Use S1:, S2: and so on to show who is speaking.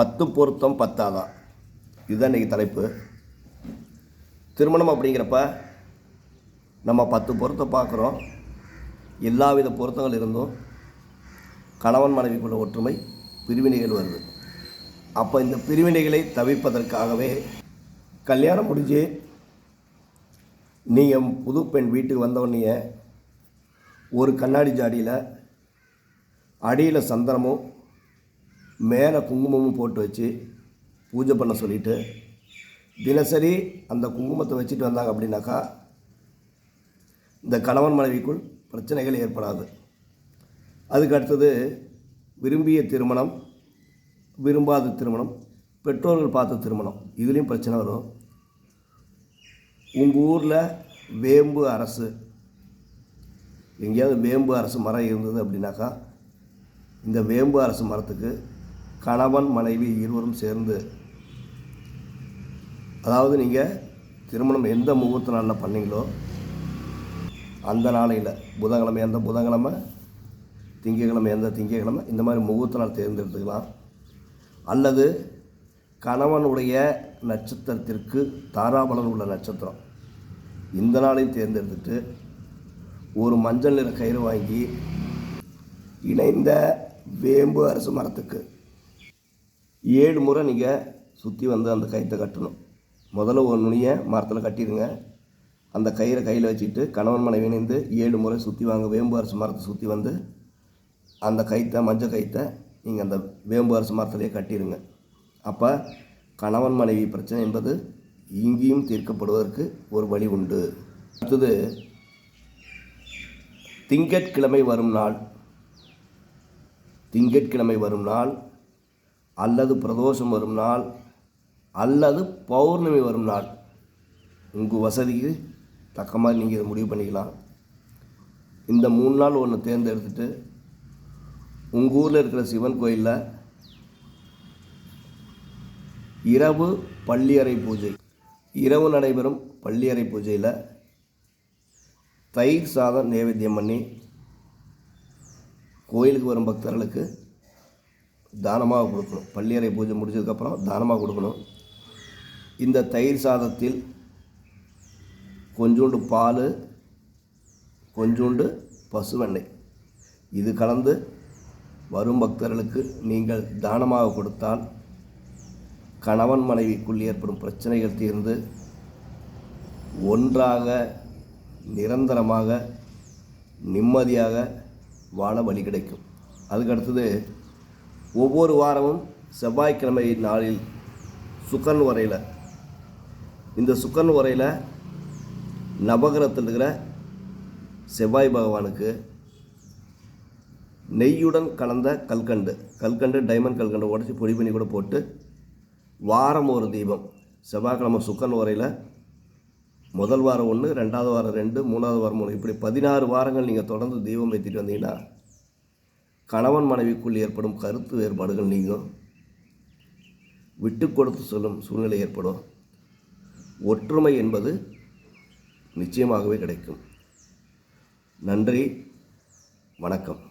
S1: பத்து பொருத்தம் பத்தாதான் இதுதான் இன்றைக்கி தலைப்பு. திருமணம் அப்படிங்கிறப்ப நம்ம பத்து பொருத்தம் பார்க்குறோம். எல்லா வித பொருத்தங்கள் இருந்தும் கணவன் மனைவிக்குள்ள ஒற்றுமை பிரிவினைகள் வருது. அப்போ இந்த பிரிவினைகளை தவிர்ப்பதற்காகவே கல்யாணம் முடிஞ்சு நீங்கள் புது பெண் வீட்டுக்கு வந்தவொடனே ஒரு கண்ணாடி ஜாடியில் அடியில் சந்தனமும் மேலே குங்குமமும் போட்டு வச்சு பூஜை பண்ண சொல்லிட்டு தினசரி அந்த குங்குமத்தை வச்சுட்டு வந்தாங்க அப்படின்னாக்கா இந்த கணவன் மனைவிக்குள் பிரச்சனைகள் ஏற்படாது. அதுக்கு அடுத்தது விரும்பிய திருமணம் விரும்பாத திருமணம் பெற்றோர்கள் பார்த்த திருமணம் இதுலேயும் பிரச்சனை வரும். உங்கள் ஊரில் வேம்பு அரசு எங்கேயாவது வேம்பு அரசு மரம் இருந்தது அப்படின்னாக்கா இந்த வேம்பு அரசு மரத்துக்கு கணவன் மனைவி இருவரும் சேர்ந்து அதாவது நீங்கள் திருமணம் எந்த முகூர்த்த நாளில் பண்ணீங்களோ அந்த நாளையில் புதன்கிழமை எந்த புதன்கிழமை திங்கக்கிழமை எந்த திங்கக்கிழமை இந்த மாதிரி முகூர்த்த நாள் தேர்ந்தெடுத்துக்கலாம். அல்லது கணவனுடைய நட்சத்திரத்திற்கு தாராபலன் உள்ள நட்சத்திரம் இந்த நாளையும் தேர்ந்தெடுத்துட்டு ஒரு மஞ்சள் நிற கயிறு வாங்கி இணைந்த வேம்பு அரசு மரத்துக்கு ஏழு முறை நீங்கள் சுற்றி வந்து அந்த கயிற்றை கட்டணும். முதல்ல ஒரு நுனியை மரத்தில் கட்டிடுங்க. அந்த கயிறை கையில் வச்சுட்டு கணவன் மனைவி இணைந்து ஏழு முறை சுற்றி வாங்க. வேம்பு அரசு மரத்தை சுற்றி வந்து அந்த கயிற்றை மஞ்சள் கயிற்றை நீங்கள் அந்த வேம்பு அரசு மரத்திலேயே கட்டிடுங்க. அப்போ கணவன் மனைவி பிரச்சனை என்பது இங்கேயும் தீர்க்கப்படுவதற்கு ஒரு வழி உண்டு. அடுத்தது திங்கட்கிழமை வரும் நாள். திங்கட்கிழமை வரும் நாள் அல்லது பிரதோஷம் வரும் நாள் அல்லது பௌர்ணமி வரும் நாள். உங்கள் வசதிக்கு தக்க மாதிரி நீங்கள் இதை முடிவு பண்ணிக்கலாம். இந்த மூணு நாள் ஒன்று தேர்ந்தெடுத்துட்டு உங்கள் ஊரில் இருக்கிற சிவன் கோயிலில் இரவு பள்ளியறை பூஜை. இரவு நடைபெறும் பள்ளியறை பூஜையில் தயிர் சாதம் நைவேத்தியம் பண்ணி கோயிலுக்கு வரும் பக்தர்களுக்கு தானமாக கொடுக்கணும். பள்ளியறை பூஜை முடிச்சதுக்கப்புறம் தானமாக கொடுக்கணும். இந்த தயிர் சாதத்தில் கொஞ்சோண்டு பால் கொஞ்சோண்டு பசுவெண்ணெய். இது கலந்து வரும் பக்தர்களுக்கு நீங்கள் தானமாக கொடுத்தால் கணவன் மனைவிக்குள் ஏற்படும் பிரச்சனைகள் தீர்ந்து ஒன்றாக நிரந்தரமாக நிம்மதியாக வாழ வழி கிடைக்கும். அதுக்கு அடுத்தது ஒவ்வொரு வாரமும் செவ்வாய்க்கிழமை நாளில் சுக்கன் உரையில் இந்த சுக்கன் உரையில் நவகிரகத்தில் இருக்கிற செவ்வாய் பகவானுக்கு நெய்யுடன் கலந்த கல்கண்டு கல்கண்டு டைமண்ட் கல்கண்டு உடச்சி பொடி பண்ணி கூட போட்டு வாரம் ஒரு தீபம். செவ்வாய்க்கிழமை சுக்கன் உரையில் முதல் வாரம் ஒன்று ரெண்டாவது வாரம் ரெண்டு மூணாவது வாரம் மூணு இப்படி பதினாறு வாரங்கள் நீங்கள் தொடர்ந்து தீபம் ஏற்றிட்டு வந்தீங்கன்னா கணவன் மனைவிக்குள் ஏற்படும் கருத்து வேறுபாடுகள் நீங்கும். விட்டு கொடுத்து சொல்லும் சூழ்நிலை ஏற்படும். ஒற்றுமை என்பது நிச்சயமாகவே கிடைக்கும். நன்றி வணக்கம்.